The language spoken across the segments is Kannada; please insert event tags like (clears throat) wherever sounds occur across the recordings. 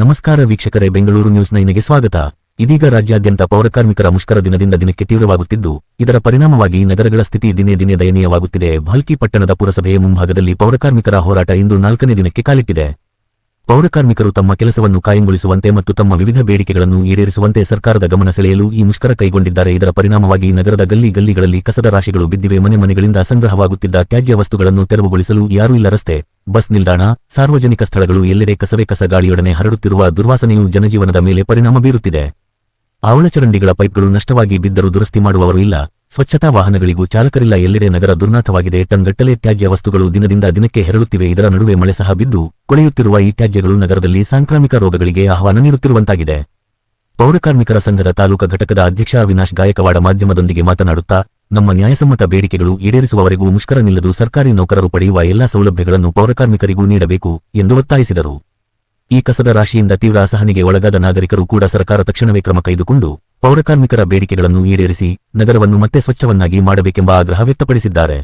ನಮಸ್ಕಾರ ವೀಕ್ಷಕರೇ, ಬೆಂಗಳೂರು ನ್ಯೂಸ್ ನೈನ್ಗೆ ಸ್ವಾಗತ. ಇದೀಗ ರಾಜ್ಯಾದ್ಯಂತ ಪೌರಕಾರ್ಮಿಕರ ಮುಷ್ಕರ ದಿನದಿಂದ ದಿನಕ್ಕೆ ತೀವ್ರವಾಗುತ್ತಿದ್ದು, ಇದರ ಪರಿಣಾಮವಾಗಿ ನಗರಗಳ ಸ್ಥಿತಿ ದಿನೇ ದಿನೇ ದಯನೀಯವಾಗುತ್ತಿದೆ. ಭಾಲ್ಕಿ ಪಟ್ಟಣದ ಪುರಸಭೆಯ ಮುಂಭಾಗದಲ್ಲಿ ಪೌರಕಾರ್ಮಿಕರ ಹೋರಾಟ ಇಂದು ನಾಲ್ಕನೇ ದಿನಕ್ಕೆ ಕಾಲಿಟ್ಟಿದೆ. ಪೌರಕಾರ್ಮಿಕರು ತಮ್ಮ ಕೆಲಸವನ್ನು ಕಾಯಂಗೊಳಿಸುವಂತೆ ಮತ್ತು ತಮ್ಮ ವಿವಿಧ ಬೇಡಿಕೆಗಳನ್ನು ಈಡೇರಿಸುವಂತೆ ಸರ್ಕಾರದ ಗಮನ ಸೆಳೆಯಲು ಈ ಮುಷ್ಕರ ಕೈಗೊಂಡಿದ್ದಾರೆ. ಇದರ ಪರಿಣಾಮವಾಗಿ ನಗರದ ಗಲ್ಲಿ ಗಲ್ಲಿಗಳಲ್ಲಿ ಕಸದ ರಾಶಿಗಳು ಬಿದ್ದಿವೆ. ಮನೆ ಮನೆಗಳಿಂದ ಸಂಗ್ರಹವಾಗುತ್ತಿದ್ದ ತ್ಯಾಜ್ಯ ವಸ್ತುಗಳನ್ನು ತೆರವುಗೊಳಿಸಲು ಯಾರೂ ಇಲ್ಲ. ರಸ್ತೆ, ಬಸ್ ನಿಲ್ದಾಣ, ಸಾರ್ವಜನಿಕ ಸ್ಥಳಗಳು, ಎಲ್ಲೆಡೆ ಕಸವೇ ಕಸ ಗಾಳಿಯೊಡನೆ ಹರಡುತ್ತಿರುವ ದುರ್ವಾಸನೆಯು ಜನಜೀವನದ ಮೇಲೆ ಪರಿಣಾಮ ಬೀರುತ್ತಿದೆ. ಆವಳ ಚರಂಡಿಗಳ ಪೈಪ್ಗಳು ನಷ್ಟವಾಗಿ ಬಿದ್ದರೂ ದುರಸ್ತಿ ಮಾಡುವವರು ಇಲ್ಲ. ಸ್ವಚ್ಛತಾ ವಾಹನಗಳಿಗೂ ಚಾಲಕರಿಲ್ಲ. ಎಲ್ಲೆಡೆ ನಗರ ದುರ್ನಾಥವಾಗಿದೆ. ಟನ್ಗಟ್ಟಲೆ ತ್ಯಾಜ್ಯ ವಸ್ತುಗಳು ದಿನದಿಂದ ದಿನಕ್ಕೆ ಹೆರಳುತ್ತಿವೆ. ಇದರ ನಡುವೆ ಮಳೆ ಸಹ ಬಿದ್ದು ಕೊಳೆಯುತ್ತಿರುವ ಈ ತ್ಯಾಜ್ಯಗಳು ನಗರದಲ್ಲಿ ಸಾಂಕ್ರಾಮಿಕ ರೋಗಗಳಿಗೆ ಆಹ್ವಾನ ನೀಡುತ್ತಿರುವಂತಾಗಿದೆ. ಪೌರಕಾರ್ಮಿಕರ ಸಂಘದ ತಾಲೂಕಾ ಘಟಕದ ಅಧ್ಯಕ್ಷ ಅವಿನಾಶ್ ಗಾಯಕವಾಡ ಮಾಧ್ಯಮದೊಂದಿಗೆ ಮಾತನಾಡುತ್ತಾ, ನಮ್ಮ ನ್ಯಾಯಸಮ್ಮತ ಬೇಡಿಕೆಗಳು ಈಡೇರಿಸುವವರೆಗೂ ಮುಷ್ಕರ ನಿಲ್ಲದು ಸರ್ಕಾರಿ ನೌಕರರು ಪಡೆಯುವ ಎಲ್ಲಾ ಸೌಲಭ್ಯಗಳನ್ನು ಪೌರಕಾರ್ಮಿಕರಿಗೂ ನೀಡಬೇಕು ಎಂದು ಒತ್ತಾಯಿಸಿದರು. ಈ ಕಸದ ರಾಶಿಯಿಂದ ತೀವ್ರ ಅಸಹನೆಗೆ ಒಳಗಾದ ನಾಗರಿಕರು ಕೂಡ ಸರ್ಕಾರ ತಕ್ಷಣವೇ ಕ್ರಮ ಕೈದುಕೊಂಡು ಪೌರಕಾರ್ಮಿಕರ ಬೇಡಿಕೆಗಳನ್ನು ಈಡೇರಿಸಿ ನಗರವನ್ನು ಮತ್ತೆ ಸ್ವಚ್ಛವನ್ನಾಗಿ ಮಾಡಬೇಕೆಂಬ ಆಗ್ರಹ ವ್ಯಕ್ತಪಡಿಸಿದ್ದಾರೆ.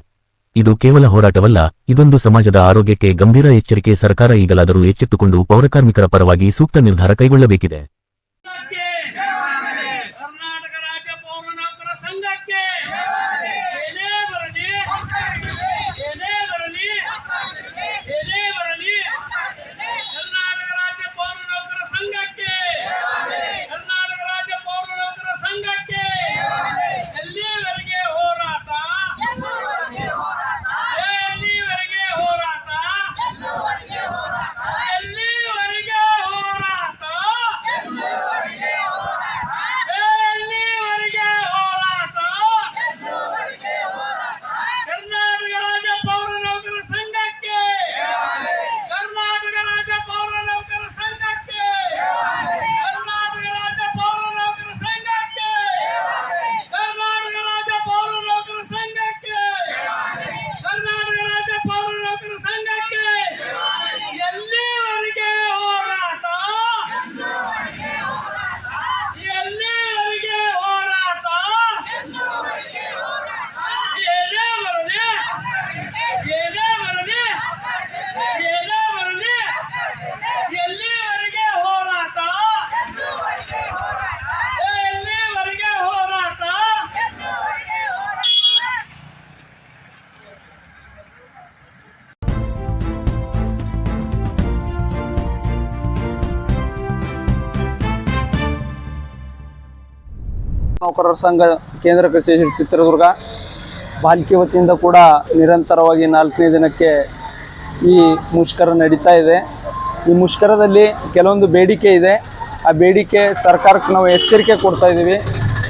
ಇದು ಕೇವಲ ಹೋರಾಟವಲ್ಲ, ಇದೊಂದು ಸಮಾಜದ ಆರೋಗ್ಯಕ್ಕೆ ಗಂಭೀರ ಎಚ್ಚರಿಕೆ ಸರ್ಕಾರ ಈಗಲಾದರೂ ಎಚ್ಚೆತ್ತುಕೊಂಡು ಪೌರಕಾರ್ಮಿಕರ ಪರವಾಗಿ ಸೂಕ್ತ ನಿರ್ಧಾರ ಕೈಗೊಳ್ಳಬೇಕಿದೆ. ನೌಕರರ ಸಂಘ ಕೇಂದ್ರ ಕಚೇರಿ ಚಿತ್ರದುರ್ಗ ಪಾಲಿಕೆ ವತಿಯಿಂದ ಕೂಡ ನಿರಂತರವಾಗಿ ನಾಲ್ಕನೇ ದಿನಕ್ಕೆ ಈ ಮುಷ್ಕರ ನಡೀತಾ ಇದೆ. ಈ ಮುಷ್ಕರದಲ್ಲಿ ಕೆಲವೊಂದು ಬೇಡಿಕೆ ಇದೆ. ಆ ಬೇಡಿಕೆ ಸರ್ಕಾರಕ್ಕೆ ನಾವು ಎಚ್ಚರಿಕೆ ಕೊಡ್ತಾ ಇದ್ದೀವಿ.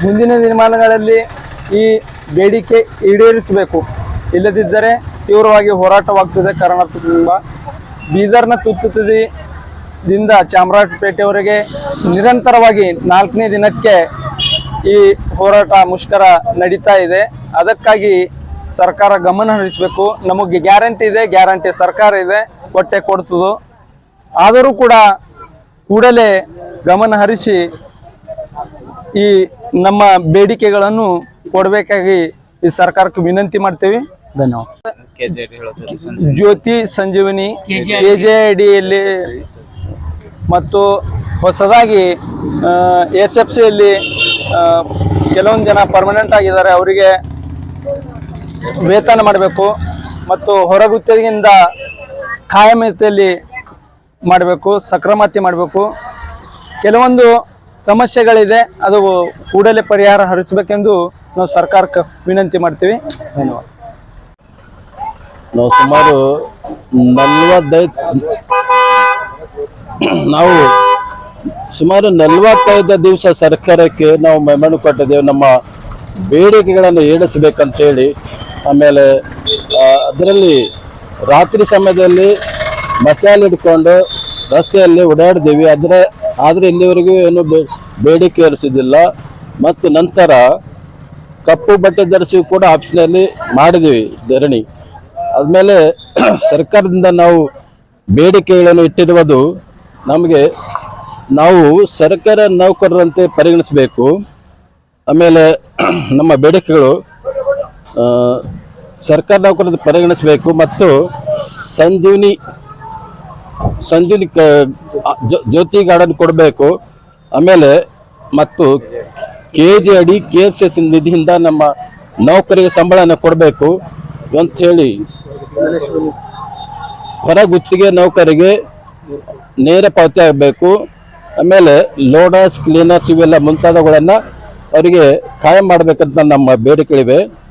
ಮುಂದಿನ ದಿನಮಾನಗಳಲ್ಲಿ ಈ ಬೇಡಿಕೆ ಈಡೇರಿಸಬೇಕು. ಇಲ್ಲದಿದ್ದರೆ ತೀವ್ರವಾಗಿ ಹೋರಾಟವಾಗ್ತದೆ ಕರ್ನಾಟಕದಿಂದ ಬೀದರ್ನ ತುತ್ತು ತುದಿ ದಿಂದ ಚಾಮರಾಜಪೇಟೆವರೆಗೆ ನಿರಂತರವಾಗಿ ನಾಲ್ಕನೇ ದಿನಕ್ಕೆ ಈ ಹೋರಾಟ ಮುಷ್ಕರ ನಡೀತಾ ಇದೆ. ಅದಕ್ಕಾಗಿ ಸರ್ಕಾರ ಗಮನ ಹರಿಸಬೇಕು. ನಮಗೆ ಗ್ಯಾರಂಟಿ ಇದೆ ಗ್ಯಾರಂಟಿ ಸರ್ಕಾರ ಇದೆ ಕೊಟ್ಟೆ ಕೊಡ್ತದು. ಆದರೂ ಕೂಡ ಕೂಡಲೇ ಗಮನ ಹರಿಸಿ ಈ ನಮ್ಮ ಬೇಡಿಕೆಗಳನ್ನು ಕೊಡಬೇಕಾಗಿ ಈ ಸರ್ಕಾರಕ್ಕೆ ವಿನಂತಿ ಮಾಡ್ತೇವೆ. ಧನ್ಯವಾದ ಜ್ಯೋತಿ ಸಂಜೀವಿನಿ. ಕೆ ಜೆ ಡಿಯಲ್ಲಿ ಮತ್ತು ಹೊಸದಾಗಿ ಎಸ್ ಎಫ್ ಸಿಯಲ್ಲಿ ಕೆಲವೊಂದು ಜನ ಪರ್ಮನೆಂಟ್ ಆಗಿದ್ದಾರೆ, ಅವರಿಗೆ ವೇತನ ಮಾಡಬೇಕು ಮತ್ತು ಹೊರಗುತ್ತಿಗೆಯಿಂದ ಕಾಯಮಿತಿಯಲ್ಲಿ ಮಾಡಬೇಕು, ಸಕ್ರಮತೆ ಮಾಡಬೇಕು. ಕೆಲವೊಂದು ಸಮಸ್ಯೆಗಳಿದೆ, ಅದು ಕೂಡಲೇ ಪರಿಹಾರ ಹರಿಸಬೇಕೆಂದು ನಾವು ಸರ್ಕಾರಕ್ಕೆ ವಿನಂತಿ ಮಾಡ್ತೀವಿ. ಧನ್ಯವಾದ. ನಾವು ಸುಮಾರು ನಲ್ವತ್ತೈದು, ನಾವು ಸುಮಾರು ನಲವತ್ತೈದು ದಿವಸ ಸರ್ಕಾರಕ್ಕೆ ನಾವು ಮೆಮಣು ಕೊಟ್ಟಿದ್ದೇವೆ. ನಮ್ಮ ಬೇಡಿಕೆಗಳನ್ನು ಈಡೇರಿಸಬೇಕಂತೇಳಿ ಆಮೇಲೆ ಅದರಲ್ಲಿ ರಾತ್ರಿ ಸಮಯದಲ್ಲಿ ಮಸಾಲೆ ಹಿಡ್ಕೊಂಡು ರಸ್ತೆಯಲ್ಲಿ ಓಡಾಡಿದ್ದೀವಿ. ಅದರ ಆದರೆ ಇಲ್ಲಿವರೆಗೂ ಏನು ಬೇಡಿಕೆ ಇರಿಸಿದ್ದಿಲ್ಲ ಮತ್ತು ನಂತರ ಕಪ್ಪು ಬಟ್ಟೆ ಧರಿಸಿ ಕೂಡ ಆಫೀಸ್ನಲ್ಲಿ ಮಾಡಿದ್ದೀವಿ ಧರಣಿ. ಆದಮೇಲೆ, (clears throat) ಸರ್ಕಾರದಿಂದ ನಾವು ಬೇಡಿಕೆಗಳನ್ನು ಇಟ್ಟಿರುವುದು ನಮಗೆ ನಾವು ಸರ್ಕಾರ ನೌಕರರಂತೆ ಪರಿಗಣಿಸಬೇಕು. ಆಮೇಲೆ (clears throat) ನಮ್ಮ ಬೇಡಿಕೆಗಳು ಸರ್ಕಾರ ನೌಕರರಂತೆ ಪರಿಗಣಿಸಬೇಕು ಮತ್ತು ಸಂಜೀವಿನಿ ಸಂಜೀವಿನಿ ಜ್ಯೋತಿ ಗಾರ್ಡನ್ ಕೊಡಬೇಕು. ಆಮೇಲೆ ಮತ್ತು ಕೆ ಜಿ ಅಡಿ ಕೆ ಎಫ್ ಸಿ ಎಸ್ ನಿಧಿಯಿಂದ ನಮ್ಮ ನೌಕರಿಗೆ ಸಂಬಳನ ಕೊಡಬೇಕು ಅಂತ ಹೇಳಿ ಹೊರ ಗುತ್ತಿಗೆ ನೌಕರಿಗೆ ನೇರ ಪಾವತಿ ಆಗಬೇಕು. ಆಮೇಲೆ ಲೋಡರ್ಸ್ ಕ್ಲೀನರ್ಸ್ ಇವೆಲ್ಲ ಮುಂತಾದವುಗಳನ್ನು ಅವರಿಗೆ ಕಾಯಂ ಮಾಡಬೇಕಂತ ನಮ್ಮ ಬೇಡಿಕೆಗಳಿವೆ.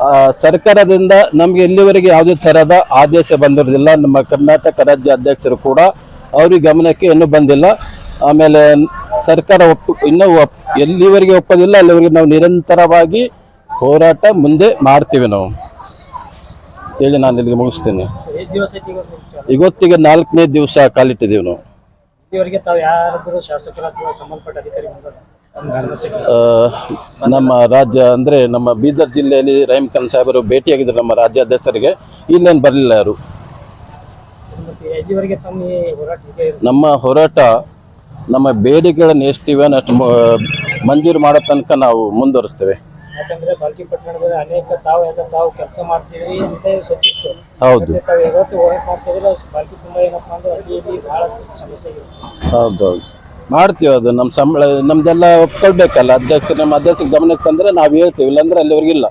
ಆ, ಸರ್ಕಾರದಿಂದ ನಮಗೆ ಇಲ್ಲಿವರೆಗೆ ಯಾವುದೇ ಥರದ ಆದೇಶ ಬಂದಿರೋದಿಲ್ಲ ನಮ್ಮ ಕರ್ನಾಟಕ ರಾಜ್ಯ ಅಧ್ಯಕ್ಷರು ಕೂಡ ಅವ್ರಿಗೆ ಗಮನಕ್ಕೆ ಇನ್ನೂ ಬಂದಿಲ್ಲ. ಆಮೇಲೆ ಸರ್ಕಾರ ಒಪ್ಪು ಇನ್ನೂ ಒಪ್ ಎಲ್ಲಿವರೆಗೆ ಒಪ್ಪೋದಿಲ್ಲ ಅಲ್ಲಿವರೆಗೆ ನಾವು ನಿರಂತರವಾಗಿ ಹೋರಾಟ ಮುಂದೆ ಮಾಡ್ತೀವಿ ನಾವು. ಹೇಳಿ ನಾನು ಇಲ್ಲಿಗೆ ಮುಗಿಸ್ತೀನಿ? ಇವತ್ತಿಗೆ ನಾಲ್ಕನೇ ದಿವಸ ಕಾಲಿಟ್ಟಿದ್ದೀವಿ ನಾವು. ಇಲ್ಲಿವರೆಗೆ ತಾವು ಯಾರಾದರೂ ಶಾಸಕರ ಅಥವಾ ಸಂಬಂಧಪಟ್ಟ ಅಧಿಕಾರಿ ಬಂದಾಗ ತಮ್ಮ ಸಮಸ್ಯೆಗೆ ಆ, ನಮ್ಮ ರಾಜ್ಯ ಅಂದ್ರೆ ನಮ್ಮ ಬೀದರ್ ಜಿಲ್ಲೆಯಲ್ಲಿ ರಹೀಮ್ ಖಾನ್ ಸಾಹೇಬರು ಭೇಟಿಯಾಗಿದ್ದರು ನಮ್ಮ ರಾಜ್ಯಾಧ್ಯಕ್ಷರಿಗೆ. ಇಲ್ಲೇನು ಬರಲಿಲ್ಲ ಯಾರು? ನಮ್ಮ ಹೋರಾಟ ನಮ್ಮ ಬೇಡಿಕೆಗಳನ್ನು ಎಷ್ಟಿವೆ ಅಷ್ಟು ಮಂಜೂರು ಮಾಡೋ ತನಕ ನಾವು ಮುಂದುವರಿಸ್ತೇವೆ. ಯಾಕಂದ್ರೆ ಬಾಲ್ಕಿ ಪಟ್ಟಣದಲ್ಲಿ ಅನೇಕ ತಾವು ಯಾಕ ತಾವು ಕೆಲಸ ಮಾಡ್ತೀವಿ ಅಂತ ಸತ್ತಿತ್ತು. ಹೌದು. ತಾವು ಯಾವತ್ತು ಹೋರಾಟ ಮಾಡ್ತಿದ್ರೆ ಬಾಲ್ಕಿ ತುಂಬಾ ಏನಪ್ಪಾ ಅಂದ್ರೆ ಅಲ್ಲಿ ಇಲ್ಲಿ ಬಹಳ ಸಮಸ್ಯೆ ಹೌದೌದು ಮಾಡ್ತೀವಿ ಅದು ನಮ್ಮ ಸಂಬಳ ನಮ್ದೆಲ್ಲ ಒಪ್ಕೊಳ್ಬೇಕಲ್ಲ ಅಧ್ಯಕ್ಷ ನಮ್ಮ ಅಧ್ಯಕ್ಷ ಗಮನಕ್ಕೆ ತಂದ್ರೆ ನಾವು ಹೇಳ್ತೀವಿ ಇಲ್ಲಾಂದ್ರೆ ಅಲ್ಲಿವರೆಗಿಲ್ಲ.